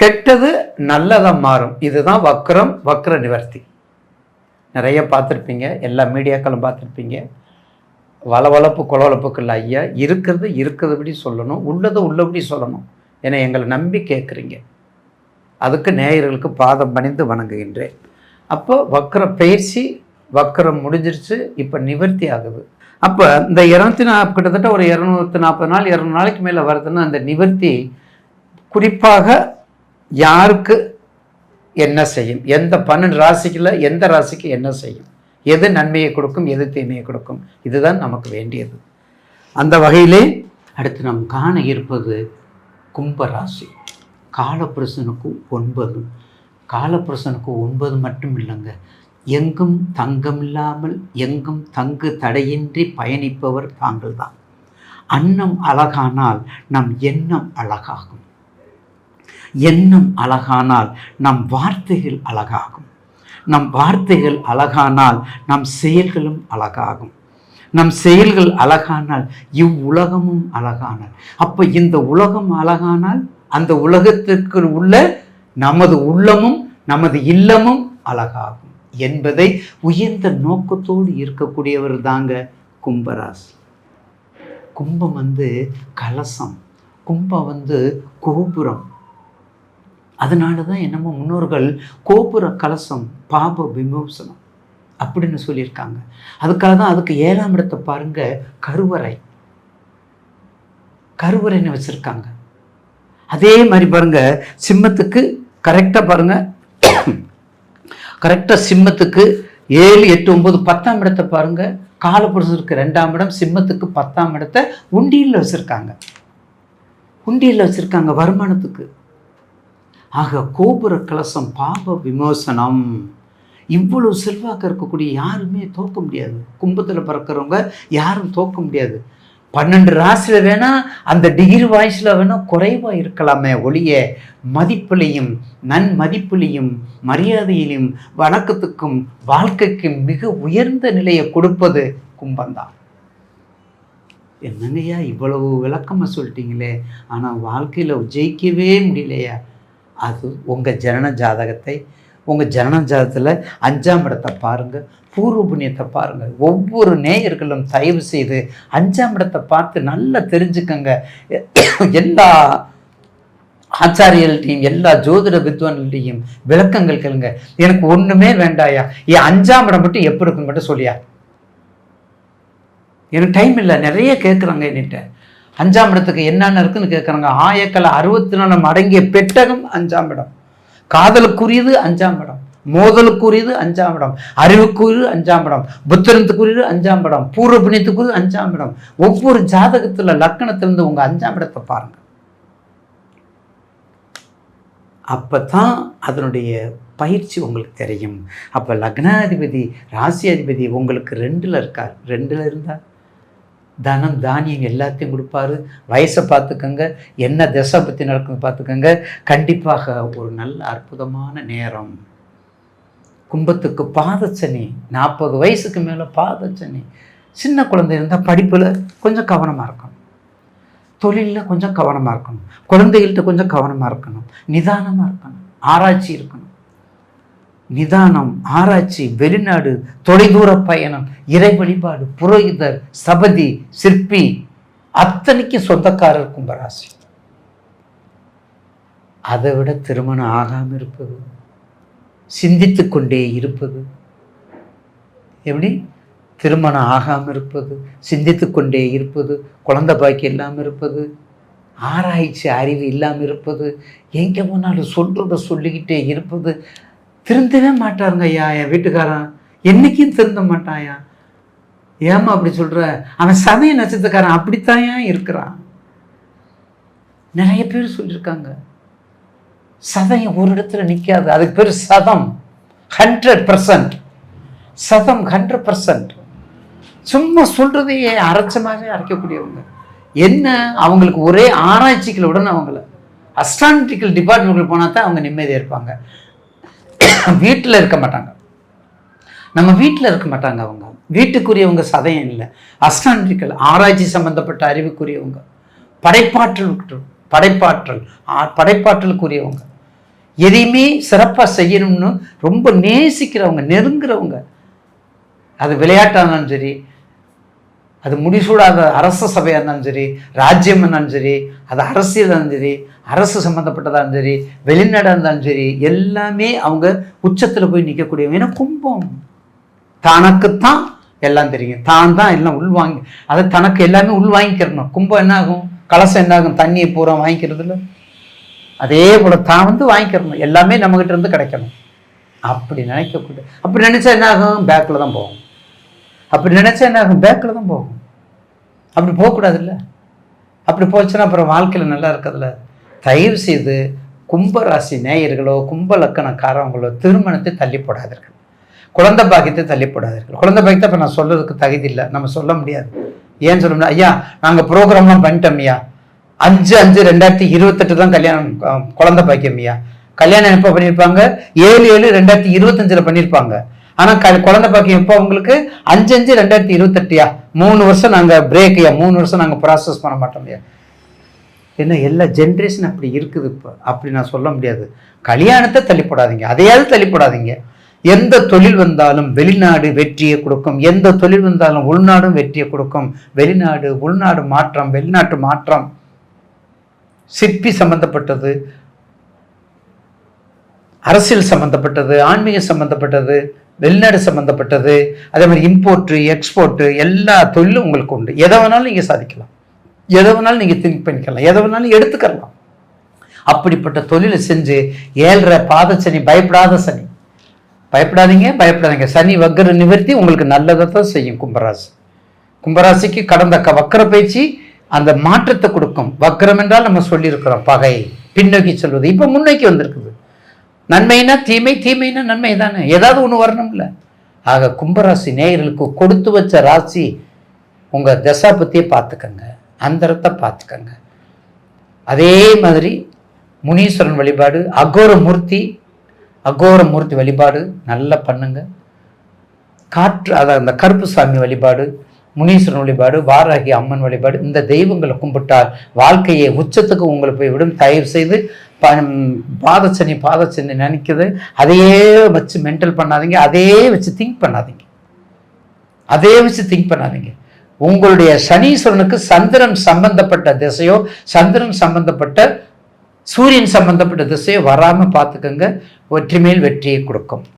கெட்டது நல்லதாக மாறும். இதுதான் வக்ரம் வக்ர நிவர்த்தி. நிறைய பார்த்துருப்பீங்க எல்லா மீடியாக்களும் பார்த்துருப்பீங்க. வளவளப்பு கொலவளப்புக்கள் ஐயா இருக்கிறது இருக்கிறதுபடி சொல்லணும் உள்ளதை உள்ளபடி சொல்லணும் ஏன்னா எங்களை நம்பி கேட்குறீங்க. அதுக்கு நேயர்களுக்கு பாதம் பணிந்து வணங்குகின்றேன். அப்போ வக்கர பயிற்சி வக்கரம் முடிஞ்சிருச்சு இப்போ நிவர்த்தி ஆகுது. அப்போ இந்த இரநூத்தி நா கிட்டத்தட்ட ஒரு இரநூத்தி நாற்பது நாள் இரநூறு நாளைக்கு மேலே வருதுன்னா அந்த நிவர்த்தி குறிப்பாக யாருக்கு என்ன செய்யும்? எந்த பன்னெண்டு ராசிக்குள்ள எந்த ராசிக்கு என்ன செய்யும்? எது நன்மையை கொடுக்கும்? எது தீமையை கொடுக்கும்? இதுதான் நமக்கு வேண்டியது. அந்த வகையிலே அடுத்து நாம் காண இருப்பது கும்பராசி காலப்புருஷனுக்கு ஒன்பது. காலப்புருஷனுக்கு ஒன்பது மட்டும் இல்லைங்க. எங்கும் தங்கம் இல்லாமல் எங்கும் தங்கு தடையின்றி பயணிப்பவர் தாங்கள் தான் அன்னம் அழகானால் நம் எண்ணம் அழகாகும். எண்ணம் அழகானால் நம் வார்த்தைகள் அழகாகும். நம் வார்த்தைகள் அழகானால் நம் செயல்களும் அழகாகும். நம் செயல்கள் அழகானால் இவ்வுலகமும் அழகானால். அப்போ இந்த உலகம் அழகானால் அந்த உலகத்திற்கு உள்ள நமது உள்ளமும் நமது இல்லமும் அழகாகும் என்பதை உயர்ந்த நோக்கத்தோடு இருக்கக்கூடியவர் தாங்க கும்பராசி. கும்பம் வந்து கலசம் கும்பம் வந்து கோபுரம். அதனால தான் என்னமோ முன்னோர்கள் கோபுர கலசம் பாப விமோசனம் அப்படின்னு சொல்லியிருக்காங்க. அதுக்காக தான் அதுக்கு ஏழாம் இடத்தை பாருங்க கருவறை. கருவறைன்னு வச்சுருக்காங்க. அதே மாதிரி பாருங்க சிம்மத்துக்கு கரெக்டாக பாருங்க. கரெக்டாக சிம்மத்துக்கு ஏழு எட்டு ஒம்பது பத்தாம் இடத்தை பாருங்க. காலப்புருஷருக்கு ரெண்டாம் இடம் சிம்மத்துக்கு பத்தாம் இடத்தை உண்டியில் வச்சுருக்காங்க. உண்டியில் வச்சுருக்காங்க வருமானத்துக்கு. ஆக கோபுர கலசம் பாப விமோசனம். இவ்வளவு செல்வாக்கு இருக்கக்கூடிய யாருமே தோக்க முடியாது. கும்பத்தில் பிறக்கிறவங்க யாரும் தோக்க முடியாது. பன்னெண்டு ராசியில் வேணால் அந்த டிகிரி வாய்ஸில் வேணால் குறைவாக இருக்கலாமே ஒளிய மதிப்புலையும் நன்மதிப்புலையும் மரியாதையிலும் வணக்கத்துக்கும் வாழ்க்கைக்கும் மிக உயர்ந்த நிலையை கொடுப்பது கும்பந்தான் என்னங்கய்யா இவ்வளவு விளக்கமாக சொல்லிட்டீங்களே? ஆனால் வாழ்க்கையில் ஜெயிக்கவே முடியலையா? அது உங்கள் ஜனன ஜாதகத்தை உங்கள் ஜனன ஜாதகத்தில் அஞ்சாம் இடத்தை பாருங்கள் பூர்வ புண்ணியத்தை பாருங்கள் ஒவ்வொரு நேயர்களும் தயவு செய்து அஞ்சாம் இடத்தை பார்த்து நல்லா தெரிஞ்சுக்கங்க. எல்லா ஆச்சாரியர்கள்ட்டையும் எல்லா ஜோதிட வித்வான்கள்ட்டையும் விளக்கங்கள் கேளுங்க. எனக்கு ஒன்றுமே வேண்டாயா? என் அஞ்சாம் இடம் மட்டும் எப்படி இருக்குன்னு மட்டும் சொல்லியா? எனக்கு டைம் இல்லை நிறைய கேட்குறாங்க என்கிட்ட. அஞ்சாம் இடத்துக்கு என்னென்ன இருக்குன்னு கேட்குறாங்க ஆயக்கலை அறுபத்தி நாலு அடங்கிய பெட்டகம் அஞ்சாம் இடம். காதலுக்குரியது அஞ்சாம் இடம். மோதலுக்குரியது அஞ்சாம் இடம். அறிவுக்குரியது அஞ்சாம் இடம். புத்திரத்துக்குரியது அஞ்சாம் இடம். பூர்வ புண்ணியத்துக்குரியது அஞ்சாம் இடம். ஒவ்வொரு ஜாதகத்தில் லக்கணத்திலிருந்து உங்கள் அஞ்சாம் இடத்தை பாருங்க. அப்போ தான் அதனுடைய பயிற்சி உங்களுக்கு தெரியும். அப்போ லக்னாதிபதி ராசி அதிபதி உங்களுக்கு ரெண்டில் இருக்கார். ரெண்டில் இருந்தார். தனம் தானியம் எல்லாத்தையும் கொடுப்பாரு. வயசை பார்த்துக்கோங்க என்ன திசை பற்றி நடக்குன்னு பார்த்துக்கோங்க. கண்டிப்பாக ஒரு நல்ல அற்புதமான நேரம். கும்பத்துக்கு பாதச்சனி நாற்பது வயசுக்கு மேலே பாதச்சனி. சின்ன குழந்தை இருந்தால் படிப்பில் கொஞ்சம் கவனமாக இருக்கணும். தொழிலில் கொஞ்சம் கவனமாக இருக்கணும். குழந்தைகள்கிட்ட கொஞ்சம் கவனமாக இருக்கணும். நிதானமாக இருக்கணும். ஆராய்ச்சி இருக்கணும். நிதானம் ஆராய்ச்சி வெளிநாடு தொலைதூர பயணம் இறை வழிபாடு புரோகிதர் சபதி சிற்பி அத்தனைக்கு சொந்தக்காரர் கும்பராசி. அதை விட திருமணம் ஆகாமல் இருப்பது சிந்தித்து கொண்டே இருப்பது எப்படி? திருமணம் ஆகாமல் இருப்பது சிந்தித்து கொண்டே இருப்பது குழந்தை பாக்கி இல்லாமல் இருப்பது ஆராய்ச்சி அறிவு இல்லாமல் இருப்பது எங்கே போனாலும் சொல்கிறத சொல்லிக்கிட்டே இருப்பது திருந்தவே மாட்டாருங்க ஐயா என் வீட்டுக்காரன். என்னைக்கும் திருந்த மாட்டாயா? ஏமா அப்படி சொல்கிற அவன் சமய நட்சத்திரக்காரன் அப்படித்தான் ஏன் இருக்கிறான்? நிறைய பேர் சொல்லியிருக்காங்க. சதயம் ஒரு இடத்துல நிற்காது அதுக்கு பேர் சதம். ஹண்ட்ரட் பர்சன்ட் சதம் ஹண்ட்ரட் பர்சன்ட் சும்மா சொல்கிறதையே அரைச்சமாகவே அரைக்கக்கூடியவங்க. என்ன? அவங்களுக்கு ஒரே ஆராய்ச்சிகளுடன் அவங்கள. அஸ்ட்ரானட்டிக்கல் டிபார்ட்மெண்ட்டுக்கு போனால் தான் அவங்க நிம்மதியாக இருப்பாங்க. வீட்டில் இருக்க மாட்டாங்க. நம்ம வீட்டில் இருக்க மாட்டாங்க அவங்க. வீட்டுக்குரியவங்க சதயம் இல்லை. அஸ்ட்ரானட்டிக்கல் ஆராய்ச்சி சம்பந்தப்பட்ட அறிவுக்குரியவங்க. படைப்பாற்றல் படைப்பாற்றல் ஆ- படைப்பாற்றலுக்குரியவங்க. எதையுமே சிறப்பாக செய்யணும்னு ரொம்ப நேசிக்கிறவங்க நெருங்குறவங்க. அது விளையாட்டானாலும் சரி அது முடிசூடாத அரச சபையாக இருந்தாலும் சரி ராஜ்யம் இருந்தாலும் சரி அது அரசியலாக இருந்தாலும் சரி அரசு சம்மந்தப்பட்டதாக இருந்தாலும் சரி வெளிநாடாக இருந்தாலும் சரி எல்லாமே அவங்க உச்சத்தில் போய் நிற்கக்கூடியவங்க ஏன்னா கும்பம். தனக்குத்தான் எல்லாம் தெரியும். தான் தான் எல்லாம் உள்வாங்கி அதை தனக்கு எல்லாமே உள்வாங்கிக்கிறணும். கும்பம் என்னாகும்? கலசம் என்னாகும்? தண்ணியை பூரா வாங்கிக்கிறதுல அதே போல் தான் வந்து வாங்கிக்கிறணும். எல்லாமே நம்மகிட்ட இருந்து கிடைக்கணும். அப்படி நினைக்கக்கூடாது. அப்படி நினச்சா என்ன ஆகும் பேக்கில் தான் போகும். அப்படி நினச்சா என்ன ஆகும்? பேக்கில் தான் போகும். அப்படி போகக்கூடாதுல்ல? அப்படி போச்சுன்னா அப்புறம் வாழ்க்கையில் நல்லா இருக்கிறதுல தயவு செய்து கும்பராசி நேயர்களோ கும்ப லக்கணக்காரவங்களோ திருமணத்தை தள்ளி போடாதீர்கள். குழந்தை பாக்கியத்தை தள்ளி போடாதீர்கள். குழந்தை பாக்கியத்தை இப்போ நான் சொல்கிறதுக்கு தகுதி இல்லை. நம்ம சொல்ல முடியாது. ஏன்னு சொல்ல முடியாது? ஐயா நாங்கள் ப்ரோக்ராம்லாம் பண்ணிட்டோம் ஐயா. அஞ்சு அஞ்சு ரெண்டாயிரத்தி இருபத்தெட்டு தான் கல்யாணம் குழந்தை பாக்கியம் ஐயா. கல்யாணம் எப்போ பண்ணியிருப்பாங்க ஏழு ஏழு ரெண்டாயிரத்தி இருபத்தஞ்சில் பண்ணியிருப்பாங்க ஆனால் க குழந்தை பாக்கியம் இப்போ உங்களுக்கு அஞ்சு அஞ்சு ரெண்டாயிரத்தி இருபத்தெட்டுயா? மூணு வருஷம் நாங்கள் பிரேக் ஐயா மூணு வருஷம் நாங்கள் ப்ராசஸ் பண்ண மாட்டோம் ஐயா என்ன எல்லா ஜென்ரேஷன் அப்படி இருக்குது இப்போ. அப்படி நான் சொல்ல முடியாது. கல்யாணத்தை தள்ளிப்படாதீங்க. அதையாவது தள்ளிப்படாதீங்க. எந்த தொழில் வந்தாலும் வெளிநாடு வெற்றியை கொடுக்கும். எந்த தொழில் வந்தாலும் உள்நாடும் வெற்றியை கொடுக்கும். வெளிநாடு உள்நாடு மாற்றம் வெளிநாட்டு மாற்றம். சிற்பி சம்பந்தப்பட்டது. அரசியல் சம்பந்தப்பட்டது. ஆன்மீகம் சம்பந்தப்பட்டது. வெளிநாடு சம்மந்தப்பட்டது அதே மாதிரி இம்போர்ட்டு எக்ஸ்போர்ட்டு எல்லா தொழிலும் உங்களுக்கு உண்டு. எதை வேணாலும் நீங்கள் சாதிக்கலாம். எதை வேணாலும் நீங்கள் திங்க் பண்ணிக்கலாம். எதை வேணாலும் எடுத்துக்கலாம். அப்படிப்பட்ட தொழிலை செஞ்சு ஏழ்ற பாத சனி பயப்படாத சனி. பயப்படாதீங்க பயப்படாதீங்க. சனி வக்கர நிவர்த்தி உங்களுக்கு நல்லதை தான் செய்யும் கும்பராசி. கும்பராசிக்கு கடந்த க வக்கர பயிற்சி அந்த மாற்றத்தை கொடுக்கும். வக்கரம் என்றால் நம்ம சொல்லியிருக்கிறோம் பகை. பின்னோக்கி செல்வது. இப்போ முன்னோக்கி வந்திருக்குது. நன்மைனா தீமை தீமைனா நன்மை தானே? ஏதாவது ஒன்று வரணும்ல. ஆக கும்பராசி நேயர்களுக்கு கொடுத்து வச்ச ராசி உங்கள் தசா பற்றியே பார்த்துக்கங்க. அந்தரத்தை பார்த்துக்கங்க. அதே மாதிரி முனீஸ்வரன் வழிபாடு அகோர மூர்த்தி அகோர மூர்த்தி வழிபாடு நல்லா பண்ணுங்க. காற்று அதாவது அந்த கருப்பு சாமி வழிபாடு முனீஸ்வரன் வழிபாடு வாராகி அம்மன் வழிபாடு இந்த தெய்வங்களை கும்பிட்டால் வாழ்க்கையை உச்சத்துக்கு உங்களை போய் விடும். தயவு செய்து பாதச்சனி பாதச்சனி நினைக்கிறது அதையே வச்சு மென்டல் பண்ணாதீங்க. அதையே வச்சு திங்க் பண்ணாதீங்க. அதே வச்சு திங்க் பண்ணாதீங்க. உங்களுடைய சனீஸ்வரனுக்கு சந்திரன் சம்பந்தப்பட்ட திசையோ சந்திரன் சம்பந்தப்பட்ட சூரியன் சம்பந்தப்பட்ட திசையோ வராமல் பார்த்துக்கோங்க. வெற்றி மேல் வெற்றியை கொடுக்கும்.